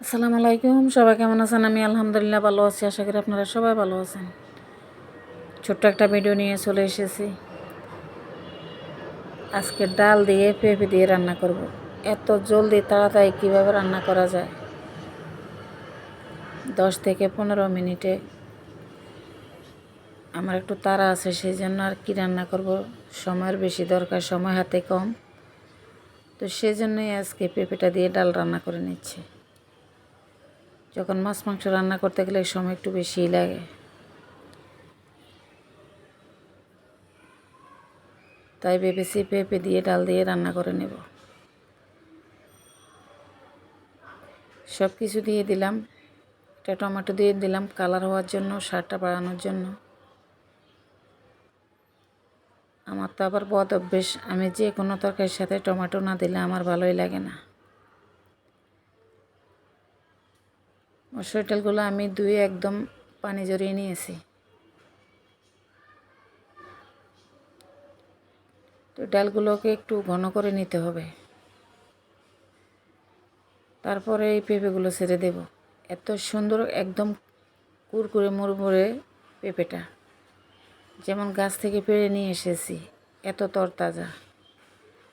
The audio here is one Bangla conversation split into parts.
আসসালামু আলাইকুম। সবাই কেমন আছেন? আমি আলহামদুলিল্লাহ ভালো আছি। আশা করি আপনারা সবাই ভালো আছেন। ছোট্ট একটা ভিডিও নিয়ে চলে এসেছি। আজকে ডাল দিয়ে পেঁপে দিয়ে রান্না করব। এত জলদি তাড়াতাড়ি কীভাবে রান্না করা যায়? দশ থেকে পনেরো মিনিটে আমার একটু তাড়া আছে সেই জন্য আর কি রান্না করব? সময়ের বেশি দরকার, সময় হাতে কম। তো সেই জন্যই আজকে পেঁপেটা দিয়ে ডাল রান্না করে নিচ্ছি। যখন মাছ, মাংস রান্না করতে গেলে সময় একটু বেশিই লাগে। তাই ভেবেছি পেঁপে দিয়ে, ডাল দিয়ে রান্না করে নেব। সব কিছু দিয়ে দিলাম। একটা টমেটো দিয়ে দিলাম কালার হওয়ার জন্য সারটা বাড়ানোর জন্য। আমার তো আবার বদ অভ্যেস। আমি যে কোনো তরকারির সাথে টমেটো না দিলে আমার ভালোই লাগে না। মসুর ডালগুলো আমি ধুয়ে একদম পানি জড়িয়ে নিয়েছি। তো ডালগুলোকে একটু ঘন করে নিতে হবে। তারপরে এই পেঁপেগুলো ছেড়ে দেব। এত সুন্দর একদম কুরকুরে মুড়মুড়ে পেঁপেটা। যেমন গাছ থেকে পেড়ে নিয়ে এসেছি, এত তরতাজা।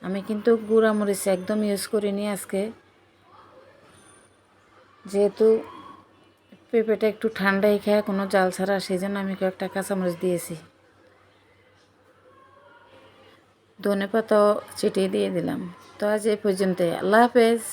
আমি কিন্তু গুঁড়া মরিচ একদম ইউজ করিনি আজকে। যেহেতু পেঁপেটা একটু ঠান্ডাই খায়, কোনো জাল ছাড়া, সেই জন্য আমি কয়েকটা কাঁচামরিচ দিয়েছি। ধনে পাতাও চিটিয়ে দিয়ে দিলাম। তো আজ এই পর্যন্ত আল্লাহ হাফেজ।